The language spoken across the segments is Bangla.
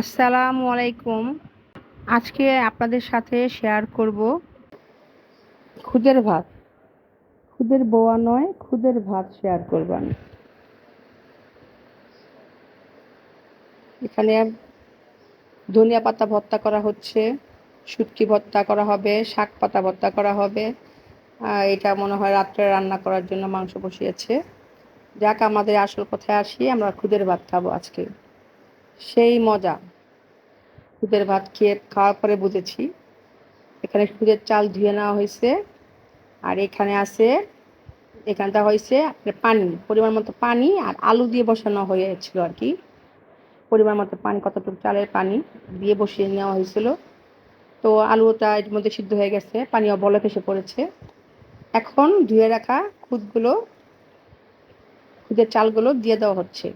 আসসালামু আলাইকুম। আজকে আপনাদের সাথে শেয়ার করব খুদের ভাত। খুদের বোয়া নয়, খুদের ভাত শেয়ার করবেন এখানে ধনিয়া পাতা ভর্তা করা হচ্ছে, শুটকি ভর্তা করা হবে, শাক পাতা ভর্তা করা হবে। এটা মনে হয় রাত্রে রান্না করার জন্য মাংস বসিয়েছে। যাক, আমাদের আসল কথায় আসি, আমরা খুদের ভাত খাব আজকে। সেই মজা। খুদের ভাত খেয়ে খাওয়ার পরে বুঝেছি, এখানে সুদের চাল ধুয়ে নেওয়া হয়েছে আর এখানে আছে এখানটা হয়েছে পানি, পরিমাণ মতো পানি আর আলু দিয়ে বসানো হয়েছিল আর কি। পরিমাণ মতো পানি, কতটুকু চালের পানি দিয়ে বসিয়ে নেওয়া হয়েছিল। তো আলুটা এর মধ্যে সিদ্ধ হয়ে গেছে পানি বলক এসে পড়েছে। এখন ধুয়ে রাখা খুদগুলো, খুদের চালগুলো দিয়ে দেওয়া হচ্ছে।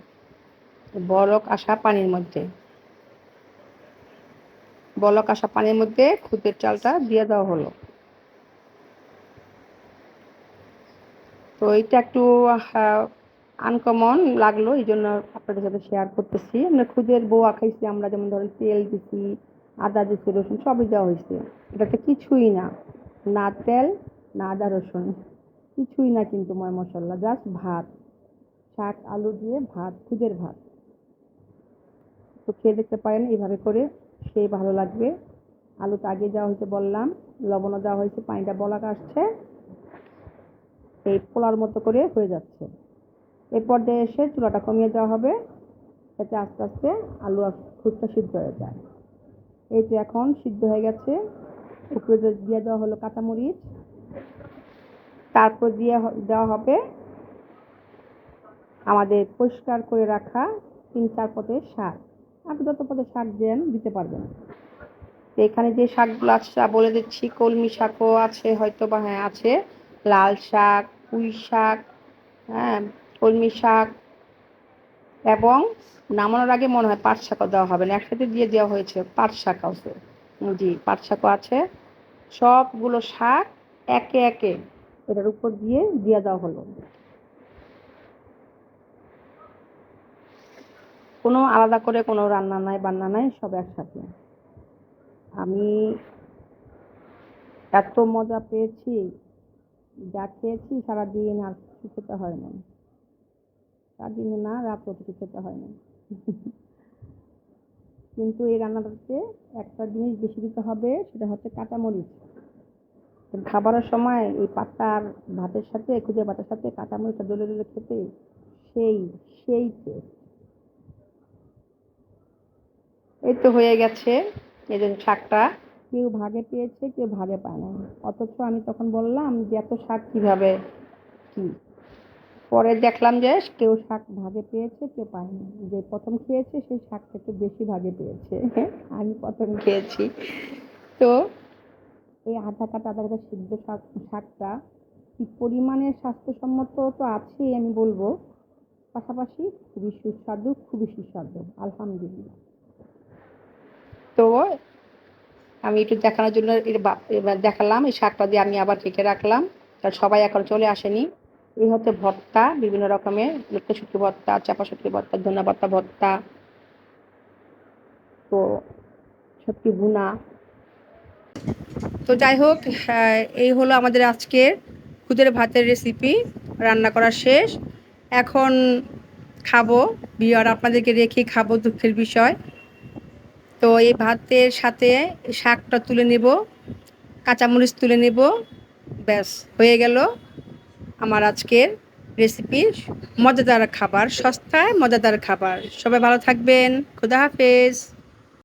বলক আসা পানির মধ্যে। বলক আসা পানির মধ্যে খুদের চালটা দিয়ে দেওয়া হলো। তো এইটা একটু আনকমন লাগল এই জন্য আপনাদের সাথে শেয়ার করতেছি। আমরা খুদের বোয়া খাইছি, আমরা যেমন ধরেন তেল দিছি, আদা দিছি, রসুন, সবই দেওয়া হয়েছে। এটাতে কিছুই না না তেল, না আদা, রসুন। কিছুই না কিন্তু ময় মশলা, জাস্ট ভাত। শাক, আলু দিয়ে ভাত, খুদের ভাত। তো খেয়ে দেখতে পারেন এইভাবে করে সেই ভালো লাগবে। আলুটা আগে দেওয়া হয়েছে বললাম, লবণও দেওয়া হয়েছে, পানিটা বলাক আসছে। এই পোলার মতো করে হয়ে যাচ্ছে। এর পর্যায়ে এসে চুলাটা কমিয়ে দেওয়া হবে, যাতে আস্তে আস্তে আলু আর সিদ্ধ হয়ে যায়। এই তো এখন সিদ্ধ হয়ে গেছে, উপরে দিয়ে দেওয়া হলো কাঁচামরিচ, তারপর দিয়ে দেওয়া হবে আমাদের পরিষ্কার করে রাখা তিন চার পদের শাক। আপনি যত পদের শাক দেন দিতে পারবেন এখানে যে শাকগুলো আছে বলে দিচ্ছি, কলমি শাকও আছে হয়তো বা হ্যাঁ আছে। লাল শাক, পুঁই শাক হ্যাঁ কলমি শাক। এবং নামানোর আগে মনে হয় পাট শাকও দেওয়া হবে না, একসাথে দিয়ে দেওয়া হয়েছে পাট শাক আছে। জি, পাট শাকও আছে। সবগুলো শাক একে একে এটার উপর দিয়ে দিয়ে দেওয়া হলো। কোনো আলাদা করে কোনো রান্না নাই, বান্না নাই, সব একসাথে। আমি এত মজা পেয়েছি, যা খেয়েছি সারাদিন আর কিছু খেতে হয় না সারাদিনে না রাতও কিছু খেতে হয় না কিন্তু এই রান্নাটাতে একটা জিনিস বেশি দিতে হবে, সেটা হচ্ছে কাঁচামরিচ। খাবারের সময় এই পাতার ভাতের সাথে খুঁজে ভাতের সাথে কাঁচামরিচটা ডলে ডলে খেতে সেই সেই টেস্ট এই তো হয়ে গেছে। এই যে শাকটা। কেউ ভাগে পেয়েছে, কেউ ভাগে পায় না অথচ আমি তখন বললাম যে, এত শাক কীভাবে কি? পরে দেখলাম যে, কেউ শাক ভাগে পেয়েছে, কেউ পায়নি যে প্রথম খেয়েছে, সেই শাক থেকে বেশি ভাগে পেয়েছে। আমি প্রথম খেয়েছি। তো এই আধা কাটা আধা কাটা সিদ্ধ শাক, শাকটা কি পরিমাণে স্বাস্থ্যসম্মত তো আছেই আমি বলব। পাশাপাশি খুবই সুস্বাদু খুবই সুস্বাদু। আলহামদুলিল্লাহ। তো আমি একটু দেখানোর জন্য দেখালাম, এই শাকটা দিয়ে আমি আবার রেখে রাখলাম। কারণ সবাই এখন চলে আসেনি। এই হচ্ছে ভর্তা, বিভিন্ন রকমের লুপ্ত শুটকি ভর্তা, চাপা শুটকি ভর্তা ধনা ভর্তা ভর্তা, তো শুটকি ভুনা। তো যাই হোক এই হলো আমাদের আজকের খুদের ভাতের রেসিপি রান্না করা শেষ। এখন খাব, বিয়ার আপনাদেরকে রেখে খাব দুঃখের বিষয়। তো এই ভাতের সাথে শাকটা তুলে নেব, কাঁচামরিচ তুলে নেব, ব্যাস, হয়ে গেল আমার আজকের রেসিপি মজাদার খাবার, সস্তায় মজাদার খাবার। সবাই ভালো থাকবেন, খুদা হাফেজ।